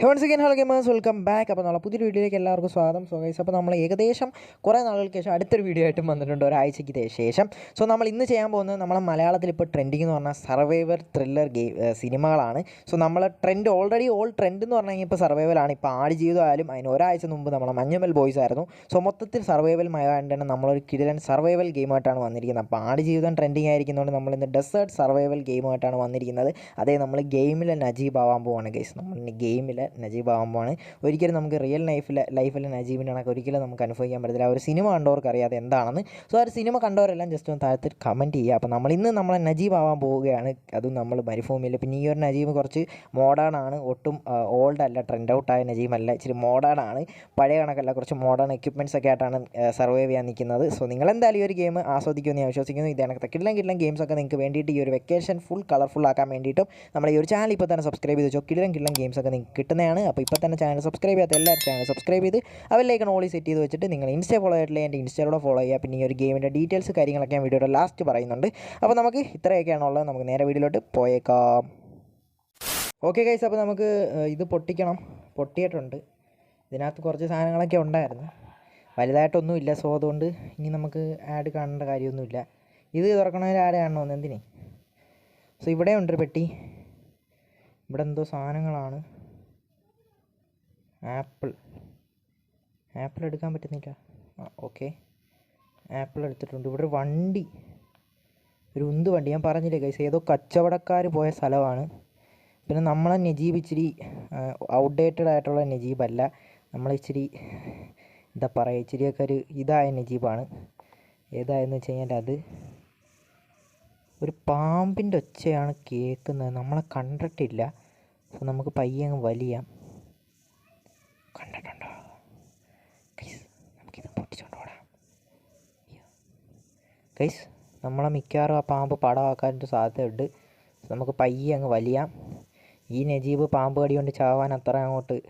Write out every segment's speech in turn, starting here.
Heavens again hello gamers welcome back അപ്പോൾ നമ്മളെ പുതിയ വീഡിയോയിലേക്ക് എല്ലാവർക്കും സ്വാഗതം. സോ ഗൈസ് അപ്പോൾ നമ്മൾ ഏകദേശം കുറേ നാളുകൾക്ക് ശേഷം അടുത്തൊരു വീഡിയോ ആയിട്ടും വന്നിട്ടുണ്ട് ഒരാഴ്ചയ്ക്ക് ശേഷം. സോ നമ്മൾ ഇന്ന് ചെയ്യാൻ പോകുന്നത് നമ്മളെ മലയാളത്തിൽ ഇപ്പോൾ ട്രെൻഡിങ് എന്ന് പറഞ്ഞാൽ സർവൈവർ ത്രില്ലർ ഗെയിം സിനിമകളാണ്. സോ നമ്മളെ ട്രെൻഡ് ഓൾറെഡി ഓൾ ട്രെൻഡ് എന്ന് പറഞ്ഞാൽ ഇപ്പോൾ സർവൈവലാണ് ഇപ്പോൾ ആടി ജീവിതമായാലും അതിന് ഒരാഴ്ച മുമ്പ് നമ്മളെ മഞ്ഞമൽ ബോയ്സ് ആയിരുന്നു. സോ മൊത്തത്തിൽ സർവൈവൽ മയമായിട്ട് തന്നെ നമ്മളൊരു കിടിലൻ സർവൈവൽ ഗെയിമായിട്ടാണ് വന്നിരിക്കുന്നത്. അപ്പോൾ ആടി ജീവിതം ട്രെൻഡിങ് ആയിരിക്കുന്നതുകൊണ്ട് നമ്മൾ ഇന്ന് ഡെസേർട്ട് സർവൈവൽ ഗെയിമായിട്ടാണ് വന്നിരിക്കുന്നത്. അതേ നമ്മൾ ഗെയിമിൽ നജീബ് ആവാൻ പോവാണ് ഗൈസ് നമ്മൾ ഇനി ഗെയിമിലെ നജീബ് ആകുമ്പോഴാണ് ഒരിക്കലും നമുക്ക് റിയൽ ലൈഫിലെ ലൈഫിലെ നജീബിന്റെ കണക്ക് ഒരിക്കലും നമുക്ക് അനുഭവിക്കാൻ പറ്റത്തില്ല. ആ ഒരു സിനിമ കണ്ടവർക്ക് അറിയാതെ എന്താണെന്ന്. സോ ആ ഒരു സിനിമ കണ്ടവരെല്ലാം ജസ്റ്റ് ഒന്ന് താഴത്ത് കമന്റ് ചെയ്യുക. അപ്പോൾ നമ്മൾ ഇന്ന് നമ്മളെ നജീബ് ആവാൻ പോവുകയാണ്. അതും നമ്മൾ മരുഭൂമിയിൽ. പിന്നെ ഈ ഒരു നജീബ് കുറച്ച് മോഡേൺ ആണ്. ഒട്ടും ഓൾഡ് അല്ല ട്രെൻഡ് ഔട്ട് ആയ നജീബ് അല്ല. ഇച്ചിരി മോഡേൺ ആണ്. പഴയ കണക്കല്ല കുറച്ച് മോഡേൺ എക്യുപ്മെന്റ്സ് ഒക്കെ ആയിട്ടാണ് സർവൈവ് ചെയ്യാൻ നിൽക്കുന്നത്. സോ നിങ്ങൾ എന്തായാലും ഈ ഒരു ഗെയിം ആസ്വദിക്കുമെന്ന് ഞാൻ വിശ്വസിക്കുന്നു. ഇത് കണക്ക് കിടലം കിടലം ഗെയിംസ് ഒക്കെ നിങ്ങൾക്ക് വേണ്ടിയിട്ട് ഈ ഒരു വെക്കേഷൻ ഫുൾ കളർഫുൾ ആക്കാൻ വേണ്ടിയിട്ടും നമ്മുടെ ഈ ഒരു ചാനൽ ഇപ്പോൾ തന്നെ സബ്സ്ക്രൈബ് ചെയ്ത് വെച്ചോ. കിടലം കിടലം ഗെയിംസ് ഒക്കെ നിങ്ങൾക്ക് കിട്ടുന്നതാണ്. അപ്പോൾ ഇപ്പോൾ തന്നെ ചാനൽ സബ്സ്ക്രൈബ് ചെയ്യാത്ത എല്ലാവരും ചാനൽ സബ്സ്ക്രൈബ് ചെയ്ത് അവരിലേക്ക് ഓളി സെറ്റ് ചെയ്ത് വെച്ചിട്ട് നിങ്ങൾ ഇൻസ്റ്റ ഫോളോ ആയിട്ടില്ല എന്റെ ഇൻസ്റ്റയിലൂടെ ഫോളോ ചെയ്യുക. പിന്നെ ഈ ഒരു ഗെയിമിന്റെ ഡീറ്റെയിൽസ് കാര്യങ്ങളൊക്കെ ഞാൻ വീഡിയോയുടെ ലാസ്റ്റ് പറയുന്നുണ്ട്. അപ്പോൾ നമുക്ക് ഇത്രയൊക്കെയാണുള്ളത് നമുക്ക് നേരെ വീഡിയോയിലോട്ട് പോയേക്കാം. ഓക്കെ ഗൈസ് അപ്പോൾ നമുക്ക് ഇത് പൊട്ടിക്കണം. പൊട്ടിയിട്ടുണ്ട്. ഇതിനകത്ത് കുറച്ച് സാധനങ്ങളൊക്കെ ഉണ്ടായിരുന്നു. വലുതായിട്ടൊന്നും ഇല്ല. സോ അതുകൊണ്ട് ഇനി നമുക്ക് ആഡ് കാണേണ്ട കാര്യമൊന്നുമില്ല ഇത് തുറക്കണതിൽ ആഡ് കാണണമെന്ന് എന്തിനേ? സോ ഇവിടെ ഉണ്ട് പെട്ടി. ഇവിടെ എന്തോ സാധനങ്ങളാണ്. ആപ്പിൾ. ആപ്പിൾ എടുക്കാൻ പറ്റുന്നില്ല. ആ ഓക്കെ. ആപ്പിൾ എടുത്തിട്ടുണ്ട്. ഇവിടെ ഒരു വണ്ടി. ഒരു ഉന്ത് വണ്ടി. ഞാൻ പറഞ്ഞില്ലേ ഗൈസ് ഏതോ കച്ചവടക്കാർ പോയ സ്ഥലമാണ്. പിന്നെ നമ്മളെ നജീബ് ഇച്ചിരി ഔട്ട്ഡേറ്റഡ് ആയിട്ടുള്ള നജീബല്ല. നമ്മളിച്ചിരി എന്താ പറയുക ഇച്ചിരിയൊക്കെ ഒരു ഇതായ നജീബാണ്. ഏതായെന്ന് വെച്ച് കഴിഞ്ഞാൽ അത് ഒരു പാമ്പിന്റെ ഒച്ചയാണ് കേൾക്കുന്നത്. നമ്മളെ കണ്ടിട്ടില്ല. അപ്പോൾ നമുക്ക് പയ്യെ അങ്ങ് വലിയാം. കണ്ടിട്ടുണ്ടോ ഗൈസ് നമുക്കിത് പൊട്ടിച്ചോണ്ട് ഓടാം ഗൈസ് നമ്മളെ മിക്കവാറും ആ പാമ്പ് പടമാക്കാനൊരു സാധ്യതയുണ്ട്. നമുക്ക് പയ്യെ അങ്ങ് വലിയാം. ഈ നജീബ് പാമ്പ് കടി കൊണ്ട് ചാവാൻ അത്ര അങ്ങോട്ട്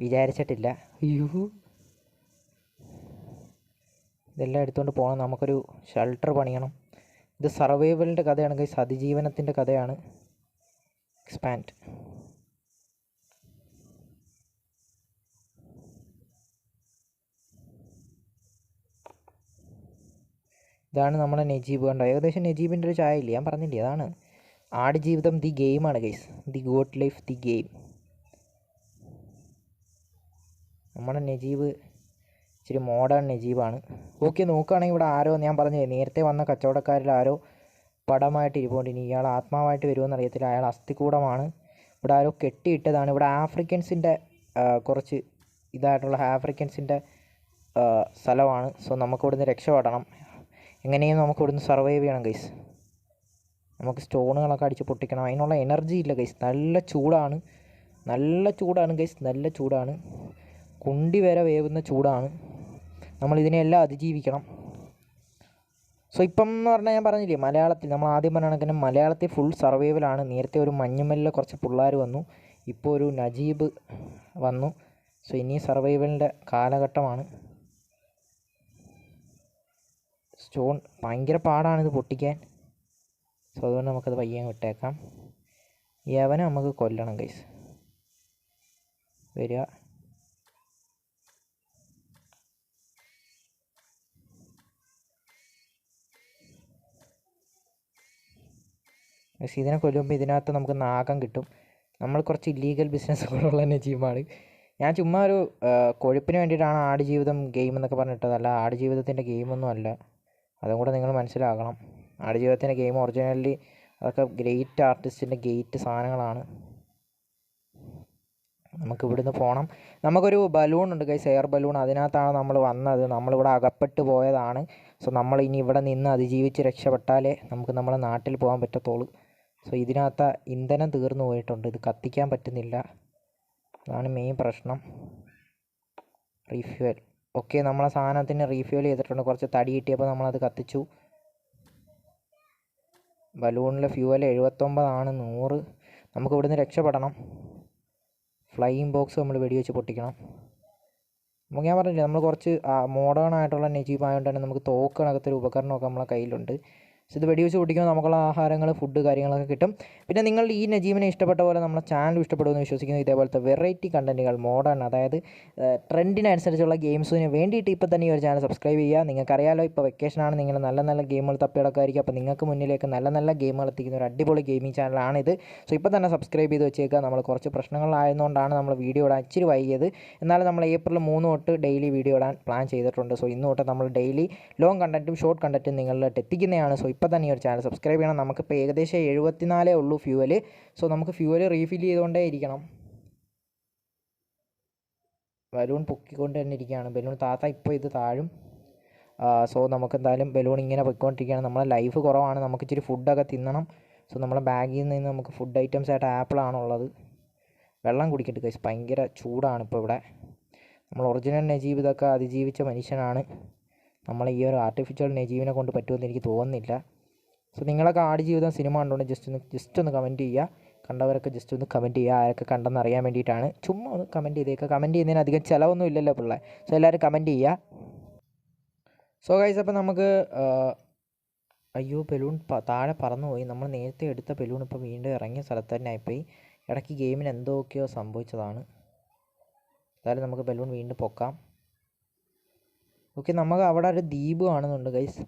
വിചാരിച്ചിട്ടില്ല. അയ്യോ. ഇതെല്ലാം എടുത്തുകൊണ്ട് പോകണം നമുക്കൊരു ഷെൽട്ടർ പണിയണം. ഇത് സർവൈവലിന്റെ കഥയാണ്. ഗൈസ് അതിജീവനത്തിന്റെ കഥയാണ്. എക്സ്പാൻഡ് ഇതാണ് നമ്മുടെ നജീബ് കണ്ടോ? ഏകദേശം നജീബിന്റെ ഒരു ചായ ഇല്ല ഞാൻ പറഞ്ഞില്ലേ? അതാണ്. ആട് ജീവിതം ദി ഗെയിമാണ് guys the goat life the game. നമ്മുടെ നജീബ് ഇച്ചിരി മോഡേൺ നജീബാണ്. ഓക്കെ നോക്കുകയാണെങ്കിൽ ഇവിടെ ആരോ ഞാൻ പറഞ്ഞു നേരത്തെ വന്ന കച്ചവടക്കാരിൽ ആരോ പടമായിട്ട് ഇരിപ്പുണ്ട്. ഇനി ഇയാൾ ആത്മാവായിട്ട് വരുമെന്ന് അറിയത്തില്ല. അയാൾ അസ്ഥികൂടമാണ്. ഇവിടെ ആരോ കെട്ടിയിട്ടതാണ്. ഇവിടെ ആഫ്രിക്കൻസിന്റെ കുറച്ച് ഇതായിട്ടുള്ള ആഫ്രിക്കൻസിന്റെ സ്ഥലമാണ്. സോ നമുക്ക് ഇവിടുന്ന് രക്ഷപ്പെടണം. എങ്ങനെയും നമുക്ക് ഇവിടുന്ന് സർവൈവ് ചെയ്യണം ഗൈസ് നമുക്ക് സ്റ്റോണുകളൊക്കെ അടിച്ച് പൊട്ടിക്കണം. അതിനുള്ള എനർജി ഇല്ല ഗൈസ് നല്ല ചൂടാണ്. നല്ല ചൂടാണ് ഗൈസ് നല്ല ചൂടാണ്. കുണ്ടി വരെ വേവുന്ന ചൂടാണ്. നമ്മൾ ഇതിനെല്ലാം അതിജീവിക്കണം. സോ ഇപ്പം എന്ന് പറഞ്ഞാൽ ഞാൻ പറഞ്ഞില്ലേ മലയാളത്തിൽ നമ്മൾ ആദ്യം പറഞ്ഞ കണക്കിന് മലയാളത്തിൽ ഫുൾ സർവൈവലാണ് നേരത്തെ ഒരു മഞ്ഞുമല്ലിലെ കുറച്ച് പിള്ളേർ വന്നു. ഇപ്പോൾ ഒരു നജീബ് വന്നു. സോ ഇനി സർവൈവലിന്റെ കാലഘട്ടമാണ്. സ്റ്റോൺ ഭയങ്കര പാടാണിത് പൊട്ടിക്കാൻ. സോ അതുകൊണ്ട് നമുക്കത് പയ്യെ വിട്ടേക്കാം. യവനെ നമുക്ക് കൊല്ലണം ഗൈസ് വരിക. ഇതിനെ കൊല്ലുമ്പോൾ ഇതിനകത്ത് നമുക്ക് നാഗം കിട്ടും. നമ്മൾ കുറച്ച് ഇല്ലീഗൽ ബിസിനസ്സുകളുള്ള നജീബാണ് ഞാൻ ചുമ്മാ ഒരു കൊഴുപ്പിന് വേണ്ടിയിട്ടാണ് ആടുജീവിതം ഗെയിം എന്നൊക്കെ പറഞ്ഞിട്ടതല്ല ആടുജീവിതത്തിന്റെ ഗെയിമൊന്നും അല്ല. അതും കൂടെ നിങ്ങൾ മനസ്സിലാക്കണം. ആടുജീവിതത്തിന്റെ ഗെയിം ഒറിജിനലി അതൊക്കെ ഗ്രേറ്റ് ആർട്ടിസ്റ്റിന്റെ ഗേറ്റ് സാധനങ്ങളാണ്. നമുക്ക് ഇവിടുന്ന് പോകണം നമുക്കൊരു ബലൂൺ ഉണ്ട് ഗൈസ് എയർ ബലൂൺ അതിനകത്താണ് നമ്മൾ വന്നത്. നമ്മളിവിടെ അകപ്പെട്ട് പോയതാണ്. സോ നമ്മൾ ഇനി ഇവിടെ നിന്ന് അതിജീവിച്ച് രക്ഷപ്പെട്ടാലേ നമുക്ക് നമ്മുടെ നാട്ടിൽ പോകാൻ പറ്റത്തുള്ളൂ. സോ ഇതിനകത്ത് ഇന്ധനം തീർന്നു പോയിട്ടുണ്ട്. ഇത് കത്തിക്കാൻ പറ്റുന്നില്ല. അതാണ് മെയിൻ പ്രശ്നം. റീഫ്യൂവൽ ഓക്കെ നമ്മളെ സാധനത്തിന് റീഫ്യൂൽ ചെയ്തിട്ടുണ്ട്. കുറച്ച് തടി കിട്ടിയപ്പോൾ നമ്മളത് കത്തിച്ചു. ബലൂണിലെ ഫ്യൂവൽ എഴുപത്തൊമ്പതാണ്. നൂറ്. നമുക്ക് ഇവിടുന്ന് രക്ഷപ്പെടണം. ഫ്ലൈയിങ് ബോക്സ് നമ്മൾ വെടിവെച്ച് പൊട്ടിക്കണം. നമുക്ക് ഞാൻ പറഞ്ഞില്ലേ നമ്മൾ കുറച്ച് മോഡേൺ ആയിട്ടുള്ള നജീബ് ആയതുകൊണ്ട് തന്നെ നമുക്ക് തോക്കണകത്തൊരു ഉപകരണമൊക്കെ നമ്മളെ കയ്യിലുണ്ട്. ഇത് വെടിവെച്ച് പൊട്ടിക്കുമ്പോൾ നമുക്കുള്ള ആഹാരങ്ങൾ ഫുഡ് കാര്യങ്ങളൊക്കെ കിട്ടും. പിന്നെ നിങ്ങൾ ഈ നജീമിനെ ഇഷ്ടപ്പെട്ട പോലെ നമ്മളെ ചാനൽ ഇഷ്ടപ്പെടുമെന്ന് വിശ്വസിക്കുന്നു. ഇതേപോലത്തെ വെറൈറ്റി കണ്ടന്റുകൾ മോഡേൺ അതായത് ട്രെൻഡിനനുസരിച്ചുള്ള ഗെയിംസിന് വേണ്ടിയിട്ട് ഇപ്പോൾ തന്നെ ഈ ഒരു ചാനൽ സബ്സ്ക്രൈബ് ചെയ്യുക. നിങ്ങൾക്കറിയാലോ ഇപ്പോൾ വെക്കേഷനാണ് നിങ്ങൾ നല്ല നല്ല ഗെയിമുകൾ തപ്പിയടക്കായിരിക്കും അപ്പോൾ നിങ്ങൾക്ക് മുന്നിലേക്ക് നല്ല നല്ല ഗെയിമുകൾ എത്തിക്കുന്ന ഒരു അടിപൊളി ഗെയിമിംഗ് ചാനലാണിത് സോ ഇപ്പോൾ തന്നെ സബ്സ്ക്രൈബ് ചെയ്ത് വെച്ചേക്കുക. നമ്മൾ കുറച്ച് പ്രശ്നങ്ങളായതുകൊണ്ടാണ് നമ്മൾ വീഡിയോ ഇടാൻ ഇച്ചിരി വൈകിയത്. എന്നാലും നമ്മൾ ഏപ്രിൽ മൂന്ന് തൊട്ട് ഡെയിലി വീഡിയോ ഇടാൻ പ്ലാൻ ചെയ്തിട്ടുണ്ട്. സോ ഇന്ന് തൊട്ട് നമ്മൾ ഡെയിലി ലോങ് കണ്ടന്റും ഷോർട്ട് കണ്ടന്റും നിങ്ങളിലോട്ട് എത്തിക്കുന്നതാണ്. സോ ഇപ്പോൾ തന്നെ ഈ ഒരു ചാനൽ സബ്സ്ക്രൈബ് ചെയ്യണം. നമുക്കിപ്പോൾ ഏകദേശം എഴുപത്തിനാലേ ഉള്ളൂ ഫ്യൂവൽ സോ നമുക്ക് ഫ്യൂവൽ റീഫിൽ ചെയ്തുകൊണ്ടേ ഇരിക്കണം. ബലൂൺ പൊക്കിക്കൊണ്ട് തന്നെ ഇരിക്കുകയാണ്. ബലൂൺ താത്ത ഇപ്പോൾ ഇത് താഴും. സോ നമുക്ക് എന്തായാലും ബലൂൺ ഇങ്ങനെ പൊയ്ക്കൊണ്ടിരിക്കുകയാണ്. നമ്മളെ ലൈഫ് കുറവാണ്. നമുക്ക് ഇച്ചിരി ഫുഡൊക്കെ തിന്നണം. സോ നമ്മളെ ബാഗിൽ നിന്ന് നമുക്ക് ഫുഡ് ഐറ്റംസ് ആയിട്ട് ആപ്പിളാണുള്ളത് വെള്ളം കുടിക്കട്ടെ കൈസ് ഭയങ്കര ചൂടാണ് ഇപ്പോൾ ഇവിടെ. നമ്മൾ ഒറിജിനൽ നജീബ് ഇതൊക്കെ അതിജീവിച്ച മനുഷ്യനാണ്. നമ്മൾ ഈ ഒരു ആർട്ടിഫിഷ്യൽ നജീവിനെ കൊണ്ട് പറ്റുമെന്ന് എനിക്ക് തോന്നുന്നില്ല. സോ നിങ്ങളൊക്കെ ആട് ജീവിതം സിനിമ കണ്ടുകൊണ്ട് ജസ്റ്റ് ഒന്ന് ജസ്റ്റ് ഒന്ന് കമന്റ് ചെയ്യുക. കണ്ടവരൊക്കെ ജസ്റ്റ് ഒന്ന് കമന്റ് ചെയ്യുക. ആരൊക്കെ കണ്ടെന്ന് അറിയാൻ വേണ്ടിയിട്ടാണ്. ചുമ്മാ ഒന്ന് കമന്റ് ചെയ്തേക്കുക കമന്റ് ചെയ്യുന്നതിന് അധികം ചിലവൊന്നും ഇല്ലല്ലോ പിള്ളേ. സോ എല്ലാവരും കമന്റ് ചെയ്യുക. സോ ഗൈസ് അപ്പോൾ നമുക്ക് അയ്യോ ബലൂൺ താഴെ പറന്നുപോയി. നമ്മൾ നേരത്തെ എടുത്ത ബലൂൺ ഇപ്പോൾ വീണ്ടും ഇറങ്ങിയ സ്ഥലത്ത് തന്നെ ആയിപ്പോയി. ഇടയ്ക്ക് ഗെയിമിന് എന്തൊക്കെയോ സംഭവിച്ചതാണ്. എന്തായാലും നമുക്ക് ബലൂൺ വീണ്ടും പൊക്കാം. ഓക്കെ നമുക്ക് അവിടെ ഒരു ദ്വീപ് കാണുന്നുണ്ട് ഗൈസ്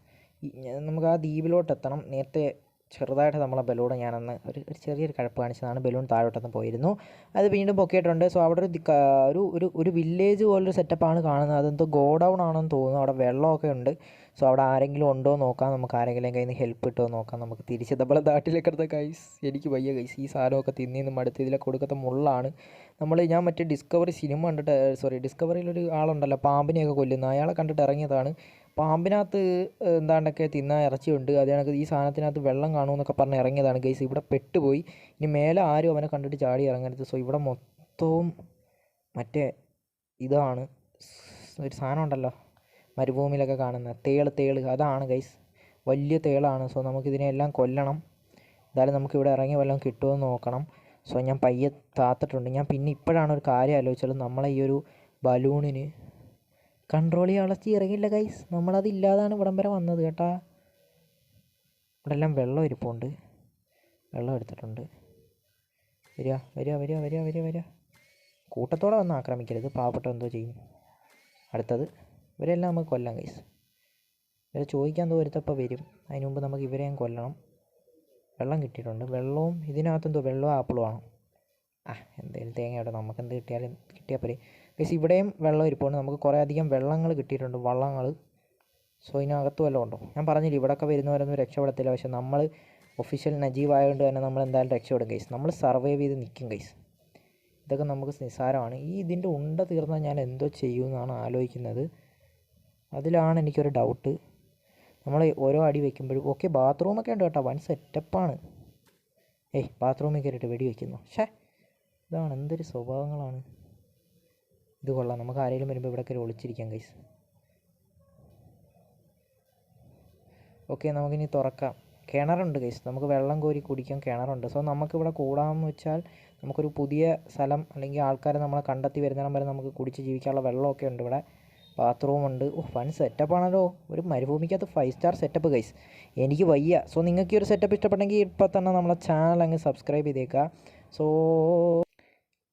നമുക്ക് ആ ദ്വീപിലോട്ട് എത്തണം നേരത്തെ ചെറുതായിട്ട് നമ്മളെ ബലൂൺ ഞാനന്ന് ഒരു ഒരു ചെറിയൊരു കഴപ്പ് കാണിച്ചതാണ്. ബലൂൺ താഴോട്ടൊന്ന് പോയിരുന്നു. അത് വീണ്ടും പൊക്കിയിട്ടുണ്ട്. സോ അവിടെ ഒരു ഒരു ഒരു വില്ലേജ് പോലൊരു സെറ്റപ്പാണ് കാണുന്നത്. അതെന്തോ ഗോഡൗൺ ആണെന്ന് തോന്നുന്നു. അവിടെ വെള്ളമൊക്കെ ഉണ്ട്. സോ അവിടെ ആരെങ്കിലും ഉണ്ടോ നോക്കാം നമുക്ക് ആരെങ്കിലും കയ്യിൽ നിന്ന് ഹെൽപ്പ് കിട്ടുമോ നോക്കാം നമുക്ക് തിരിച്ച് നമ്മളെ നാട്ടിലേക്കടുത്ത കൈസ് എനിക്ക് വയ്യ കൈസ് ഈ സാധനമൊക്കെ തിന്നിന്ന് മടുത്ത് ഇതിലെ കൊടുക്കത്ത മുള്ളാണ്. നമ്മൾ ഞാൻ മറ്റേ ഡിസ്കവറി സിനിമ കണ്ടിട്ട് സോറി ഡിസ്കവറിയിലൊരു ആളുണ്ടല്ലോ പാമ്പിനെയൊക്കെ കൊല്ലുന്ന. അയാളെ കണ്ടിട്ട് ഇറങ്ങിയതാണ്. പാമ്പിനകത്ത് എന്താണ്ടൊക്കെ തിന്നാൻ ഇറച്ചിയുണ്ട്. അത് കണക്ക് ഈ സാധനത്തിനകത്ത് വെള്ളം കാണുമെന്നൊക്കെ പറഞ്ഞ് ഇറങ്ങിയതാണ് ഗൈസ് ഇവിടെ പെട്ടുപോയി. ഇനി മേലെ ആരും അവനെ കണ്ടിട്ട് ചാടി ഇറങ്ങരുത്. സോ ഇവിടെ മൊത്തവും മറ്റേ ഇതാണ്. ഒരു സാധനം ഉണ്ടല്ലോ. മരുഭൂമിയിലൊക്കെ കാണുന്ന തേൾ തേൾ അതാണ് ഗൈസ് വലിയ തേളാണ്. സോ നമുക്കിതിനെല്ലാം കൊല്ലണം. എന്തായാലും നമുക്കിവിടെ ഇറങ്ങി വല്ലതും കിട്ടുമോ എന്ന് നോക്കണം. സോ ഞാൻ പയ്യെ താത്തിട്ടുണ്ട് ഞാൻ പിന്നെ ഇപ്പോഴാണ് ഒരു കാര്യം ആലോചിച്ചത്. നമ്മളെ ഈ ഒരു ബലൂണിന് കൺട്രോൾ ചെയ്യാൻ അളച്ചി ഇറങ്ങില്ല ഗൈസ് നമ്മളത് ഇല്ലാതാണ് ഇവിടം വരെ വന്നത് കേട്ടാ. ഇവിടെ എല്ലാം വെള്ളം ഇരിപ്പുണ്ട്. വെള്ളം എടുത്തിട്ടുണ്ട്. വരിക വരിക വരിക വരിക വരിക വരിക. കൂട്ടത്തോടെ വന്ന് ആക്രമിക്കരുത്. പാവപ്പെട്ട എന്തോ ചെയ്യും. അടുത്തത്. ഇവരെല്ലാം നമുക്ക് കൊല്ലാം ഗൈസ് ഇവരെ ചോദിക്കാൻ തോരത്തപ്പോൾ വരും. അതിന് മുമ്പ് നമുക്ക് ഇവരെയും കൊല്ലണം. വെള്ളം കിട്ടിയിട്ടുണ്ട്. വെള്ളവും ഇതിനകത്തെന്തോ വെള്ളവും ആപ്പിളും ആണ്. ആ എന്തെങ്കിലും തേങ്ങ ഇവിടെ നമുക്ക് എന്ത് കിട്ടിയാലും കിട്ടിയാൽ പോരെ. ഗൈസ് ഇവിടെയും വെള്ളം ഇരിപ്പുണ്ട്. നമുക്ക് കുറേ അധികം വെള്ളങ്ങൾ കിട്ടിയിട്ടുണ്ട്. വള്ളങ്ങൾ സോ ഇതിനകത്തും വല്ലതും ഉണ്ടോ? ഞാൻ പറഞ്ഞില്ല ഇവിടെയൊക്കെ വരുന്നവരൊന്നും രക്ഷപ്പെടത്തില്ല. പക്ഷെ നമ്മൾ ഒഫീഷ്യൽ നജീവ് ആയതുകൊണ്ട് തന്നെ നമ്മൾ എന്തായാലും രക്ഷപ്പെടും ഗൈസ് നമ്മൾ സർവൈവ് ചെയ്ത് നിൽക്കും ഗൈസ് ഇതൊക്കെ നമുക്ക് നിസ്സാരമാണ്. ഈ ഇതിന്റെ ഉണ്ട തീർന്നാൽ ഞാൻ എന്തോ ചെയ്യുമെന്നാണ് ആലോചിക്കുന്നത്. അതിലാണ് എനിക്കൊരു ഡൗട്ട് നമ്മൾ ഓരോ അടി വെക്കുമ്പോഴും ഓക്കെ ബാത്റൂമൊക്കെ ഉണ്ട് കേട്ടോ വൺ സെറ്റപ്പാണ് ഏയ് ബാത്റൂമിൽ കയറിയിട്ട് വെടി വെക്കുന്നു. ഷേ ഇതാണ് എന്തൊരു സ്വഭാവങ്ങളാണ്. ഇത് കൊള്ളാം നമുക്ക് ആരെങ്കിലും വരുമ്പോൾ ഇവിടെ കയറി ഒളിച്ചിരിക്കാം ഗൈസ് ഓക്കെ നമുക്കിനി തുറക്കാം. കിണറുണ്ട് ഗൈസ് നമുക്ക് വെള്ളം കോരി കുടിക്കാൻ കിണറുണ്ട്. സോ നമുക്കിവിടെ കൂടാമെന്ന് വെച്ചാൽ നമുക്കൊരു പുതിയ സ്ഥലം അല്ലെങ്കിൽ ആൾക്കാരെ നമ്മളെ കണ്ടെത്തി വരുന്നിടം വരെ നമുക്ക് കുടിച്ച് ജീവിക്കാനുള്ള വെള്ളമൊക്കെ ഉണ്ട് ഇവിടെ. ബാത്റൂം ഉണ്ട്. ഓ ഫൺ സെറ്റപ്പാണല്ലോ ഒരു മരുഭൂമിക്കകത്ത് ഫൈവ് സ്റ്റാർ സെറ്റപ്പ് ഗൈസ് എനിക്ക് വയ്യ. സോ നിങ്ങൾക്ക് ഈ ഒരു സെറ്റപ്പ് ഇഷ്ടപ്പെട്ടെങ്കിൽ ഇപ്പോൾ തന്നെ നമ്മളെ ചാനൽ അങ്ങ് സബ്സ്ക്രൈബ് ചെയ്തേക്കുക. സോ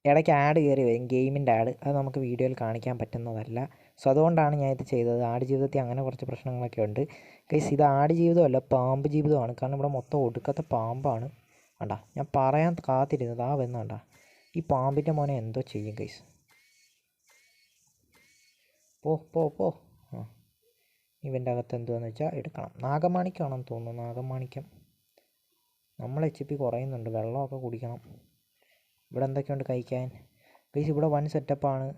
ഇടയ്ക്ക് ആഡ് കയറി വരും. ഗെയിമിന്റെ ആഡ് അത് നമുക്ക് വീഡിയോയിൽ കാണിക്കാൻ പറ്റുന്നതല്ല. സോ അതുകൊണ്ടാണ് ഞാൻ ഇത് ചെയ്തത്. ആട് ജീവിതത്തിൽ അങ്ങനെ കുറച്ച് പ്രശ്നങ്ങളൊക്കെ ഉണ്ട്. ഗൈസ് ഇത് ആട് ജീവിതമല്ല പാമ്പ് ജീവിതമാണ്. കാരണം ഇവിടെ മൊത്തം ഒടുക്കത്തെ പാമ്പാണ്. വേണ്ട ഞാൻ പറയാൻ കാത്തിരുന്നത്. ആ വന്നണ്ട ഈ പാമ്പിന്റെ മോനെ എന്തോ ചെയ്യും ഗൈസ് പോ പോ പോ. ആ. ഇവന്റെ അകത്ത് എന്തുവാന്ന് വെച്ചാൽ എടുക്കണം. നാഗമാണിക്കാണെന്ന് തോന്നുന്നു നാഗമാണിക്യം. നമ്മൾ എച്ച് പി കുറയുന്നുണ്ട് വെള്ളമൊക്കെ കുടിക്കണം. ഇവിടെ എന്തൊക്കെയുണ്ട് കഴിക്കാൻ? ഗൈസ് ഇവിടെ വൺ സെറ്റപ്പാണ്.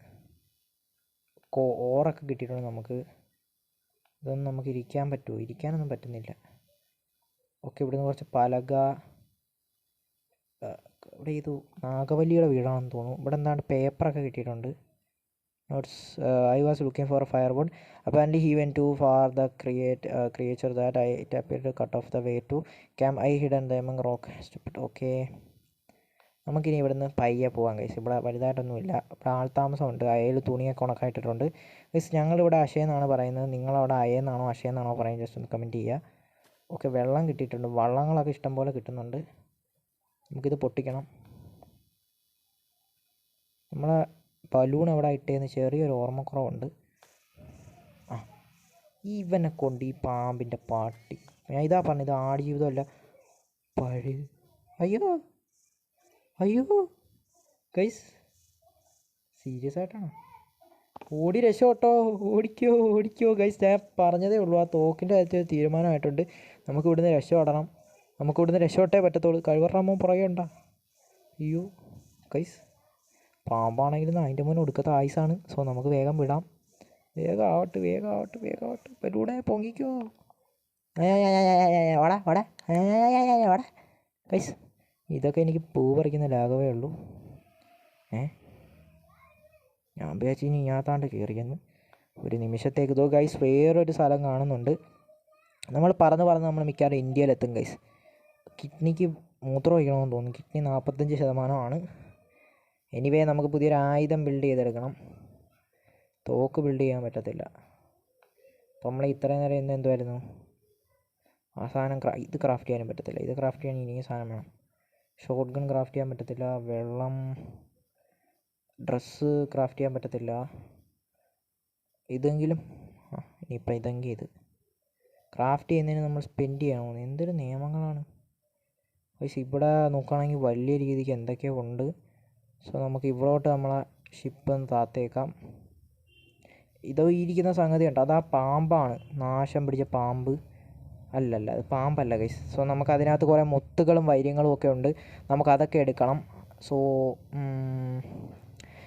കോ ഓറൊക്കെ കിട്ടിയിട്ടുണ്ട് നമുക്ക്. ഇതൊന്നും നമുക്ക് ഇരിക്കാൻ പറ്റുമോ? ഇരിക്കാനൊന്നും പറ്റുന്നില്ല. ഓക്കെ ഇവിടുന്ന് കുറച്ച് പലക ഇവിടെ ഇത് നാഗവല്ലിയുടെ വീടാണെന്ന് തോന്നുന്നു. ഇവിടെ എന്താണ്ട് പേപ്പറൊക്കെ കിട്ടിയിട്ടുണ്ട്. Notes I was looking for fire wood and he went too far the create creature that I it appear to cut off the way to camp I hidden the among rock സ്റ്റെപ്പിട്ട് okay നമുക്കിനി ഇവിടുന്ന് പയ്യെ പോകാം കൈസ് ഇവിടെ വലുതായിട്ടൊന്നുമില്ല. ഇവിടെ ആൾത്താമസമുണ്ട് അയയിൽ തുണിയൊക്കെ ഉണക്കായിട്ടിട്ടുണ്ട്. കൈസ് ഞങ്ങളിവിടെ അശയെന്നാണ് പറയുന്നത്. നിങ്ങളവിടെ അയെന്നാണോ അശയെന്നാണോ പറയുന്നത്? ജസ്റ്റ് ഒന്ന് കമന്റ് ചെയ്യുക. ഓക്കെ വെള്ളം കിട്ടിയിട്ടുണ്ട്. വള്ളങ്ങളൊക്കെ ഇഷ്ടം പോലെ കിട്ടുന്നുണ്ട്. നമുക്കിത് പൊട്ടിക്കണം. നമ്മളെ ബലൂൺ എവിടെ ഇട്ടേന്ന് ചെറിയൊരു ഓർമ്മക്കുറവുണ്ട്. ആ ഇവനെ കൊണ്ട് ഈ പാമ്പിന്റെ പാട്ടി. ഞാൻ ഇതാ പറഞ്ഞത് ഇത് ആടുജീവിതമല്ല. പഴയ അയ്യോ അയ്യോ കൈസ് സീരിയസ് ആയിട്ടാണോ? ഓടി രക്ഷപ്പെട്ടോ ഓടിക്കോ ഓടിക്കോ ഗൈസ് ഞാൻ പറഞ്ഞതേ ഉള്ളൂ ആ തോക്കിന്റെ കാര്യത്തിൽ തീരുമാനമായിട്ടുണ്ട്. നമുക്ക് ഇവിടുന്ന് ഓടണം നമുക്ക് ഇവിടുന്ന് രക്ഷപ്പെട്ടേ പറ്റത്തുള്ളൂ. കഴിവറാമോ പുറകെ ഉണ്ടോ? അയ്യോ ഗൈസ് പാമ്പാണെങ്കിലും അതിന്റെ മുന്നേ ഒടുക്കത്തെ ആയുസാണ് സോ നമുക്ക് വേഗം വിടാം വേഗം ആവട്ടെ വേഗം ആവട്ടെ വേഗം ആവട്ടെ വരൂടെ പൊങ്ങിക്കോ വടാ വടാ വടാ കൈസ് ഇതൊക്കെ എനിക്ക് പൂ പറിക്കുന്ന ലാഘവേ ഉള്ളൂ ഏ ഞാൻ വിചാരിച്ചു ഇനി ഇങ്ങാത്താണ്ട് കയറിയെന്ന് ഒരു നിമിഷത്തേക്ക് ഇതോ ഗൈസ് വേറൊരു സ്ഥലം കാണുന്നുണ്ട് നമ്മൾ പറന്ന് പറന്ന് നമ്മൾ മിക്കവാറും ഇന്ത്യയിലെത്തും ഗൈസ് കിഡ്നിക്ക് മൂത്രം ഒഴിക്കണമെന്ന് തോന്നുന്നു കിഡ്നി നാൽപ്പത്തഞ്ച് ശതമാനമാണ് എനിവേ നമുക്ക് പുതിയൊരു ആയുധം ബിൽഡ് ചെയ്തെടുക്കണം. തോക്ക് ബിൽഡ് ചെയ്യാൻ പറ്റത്തില്ല. അപ്പോൾ നമ്മൾ ഇത്രയും നേരം ഇന്ന് എന്തുമായിരുന്നു ആ സാധനം ഇത് ക്രാഫ്റ്റ് ചെയ്യാനും പറ്റത്തില്ല. ഇത് ക്രാഫ്റ്റ് ചെയ്യാൻ ഇനിയും സാധനം വേണം. ഷോർട്ട് ഗൺ ക്രാഫ്റ്റ് ചെയ്യാൻ പറ്റത്തില്ല. വെള്ളം ഡ്രസ്സ് ക്രാഫ്റ്റ് ചെയ്യാൻ പറ്റത്തില്ല. ഇതെങ്കിലും ആ ഇനിയിപ്പോൾ ഇതെങ്കിൽ ഇത്. ക്രാഫ്റ്റ് ചെയ്യുന്നതിന് നമ്മൾ സ്പെൻഡ് ചെയ്യണം. എന്തൊരു നിയമങ്ങളാണ്. പക്ഷേ ഇവിടെ നോക്കുകയാണെങ്കിൽ വലിയ രീതിക്ക് എന്തൊക്കെയോ ഉണ്ട്. സോ നമുക്ക് ഇവിടോട്ട് നമ്മളെ ഷിപ്പ് ഒന്ന് താത്തേക്കാം. ഇതോ ഇരിക്കുന്ന സംഗതി ഉണ്ട് ആ പാമ്പാണ്. നാശം പിടിച്ച പാമ്പ്. അല്ലല്ല അത് പാമ്പല്ല ഗൈസ് സോ നമുക്ക് അതിനകത്ത് കുറേ മുത്തുകളും വൈര്യങ്ങളും ഒക്കെ ഉണ്ട്. നമുക്ക് അതൊക്കെ എടുക്കണം സോ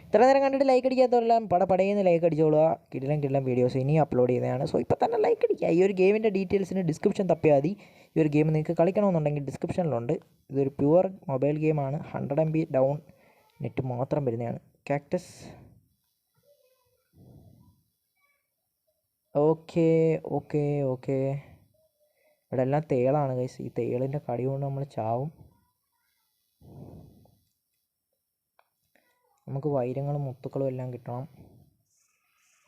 ഇത്ര നേരം കണ്ടിട്ട് ലൈക്ക് അടിക്കാത്തവരെല്ലാം പടയെന്ന് ലൈക്ക് അടിച്ചോളുക. കിടിലം കിടിലം വീഡിയോസ് ഇനിയും അപ്ലോഡ് ചെയ്യുന്നതാണ്. സോ ഇപ്പോൾ തന്നെ ലൈക്ക് അടിക്കുക. ഈ ഒരു ഗെയിമിന്റെ ഡീറ്റെയിൽസിന് ഡിസ്ക്രിപ്ഷൻ തപ്പിയാൽ മതി. ഈ ഒരു ഗെയിം നിങ്ങൾക്ക് കളിക്കണമെന്നുണ്ടെങ്കിൽ ഡിസ്ക്രിപ്ഷനിലുണ്ട് ഇതൊരു പ്യുവർ മൊബൈൽ ഗെയിമാണ് hundred M B down net മാത്രം വരുന്നതാണ്. കാക്ടസ് ഓക്കെ ഓക്കെ ഓക്കെ ഇവിടെ എല്ലാം തേളാണ് ഗൈസ് ഈ തേളിന്റെ കടി കൊണ്ട് നമ്മൾ ചാവും. നമുക്ക് വൈരങ്ങളും മുത്തുക്കളും എല്ലാം കിട്ടണം.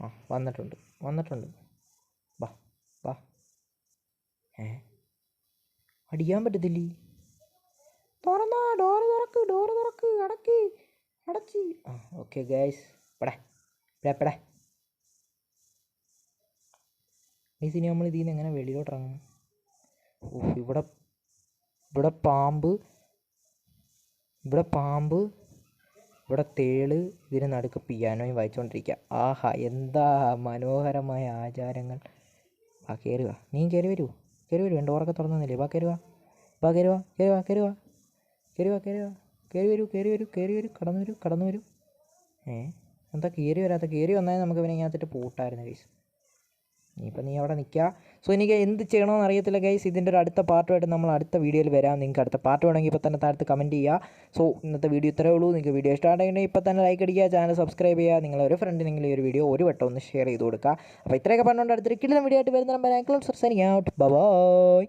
ആ വന്നിട്ടുണ്ട്. വന്നിട്ടുണ്ട്. വാ വാ. ഏ? അടിക്കാൻ പറ്റത്തില്ലേ? തുറക്ക് ഡോറ് തുറക്ക് അടക്ക് അടച്ച്. ആ ഓക്കെ ഗൈസ് പടേ പടേ പടേ. ഗൈസ് ഇനി നമ്മൾ ഇതിൽ നിന്ന് എങ്ങനെ വെളിയിലോട്ട് ഇറങ്ങും ഓ ഇവിടെ ഇവിടെ പാമ്പ് ഇവിടെ പാമ്പ് ഇവിടെ തേൾ ഇതിന് നടുക്ക് പിയാനോയും വായിച്ചുകൊണ്ടിരിക്കുക ആഹാ എന്താ മനോഹരമായ ആചാരങ്ങൾ. ആ കയറുക നീ കയറി വരുമോ കയറി വരുമോ എന്റെ ഓറൊക്കെ തുറന്നില്ലേ വാ കയറുക വാ. കയറുക കയറുക കയറുക കയറുക വാ. കയറി വരൂ കയറി വരൂ കയറി വരൂ കടന്നു വരൂ കടന്നു വരൂ. ഏ? എന്താ കയറി വരാത്ത? കയറി വന്നാൽ നമുക്ക് ഇവനെ ഇതിനകത്തിട്ട് പൂട്ടായിരുന്നു ഗൈസ് ഇനിയിപ്പോൾ നീ അവിടെ നിൽക്കുക സോ എനിക്ക് എന്ത് ചെയ്യണമെന്ന് അറിയത്തില്ല ഗൈസ് ഇതിന്റെ ഒരു അടുത്ത പാർട്ടുമായിട്ട് നമ്മൾ അടുത്ത വീഡിയോയിൽ വരാം. നിങ്ങൾക്ക് അടുത്ത പാർട്ട് വേണമെങ്കിൽ ഇപ്പോൾ തന്നെ താഴത്ത് കമന്റ് ചെയ്യുക സോ ഇന്നത്തെ വീഡിയോ ഇത്രയേ ഉള്ളൂ. നിങ്ങൾക്ക് വീഡിയോ ഇഷ്ടമായിട്ടുണ്ടെങ്കിൽ ഇപ്പോൾ തന്നെ ലൈക്ക് അടിക്കുക ചാനൽ സബ്സ്ക്രൈബ് ചെയ്യുക. നിങ്ങളെ ഒരു ഫ്രണ്ടിനെങ്കിലും ഈ ഒരു വീഡിയോ ഒരു വട്ടം ഒന്ന് ഷെയർ ചെയ്ത് കൊടുക്കുക. അപ്പോൾ ഇത്രയൊക്കെ പറഞ്ഞുകൊണ്ട് അടുത്തൊരു കിടിലം വീഡിയോ ആയിട്ട് വരുന്ന നമ്പർ ആക്ലോൺ സർ സൈനിങ് ഔട്ട് ബൈ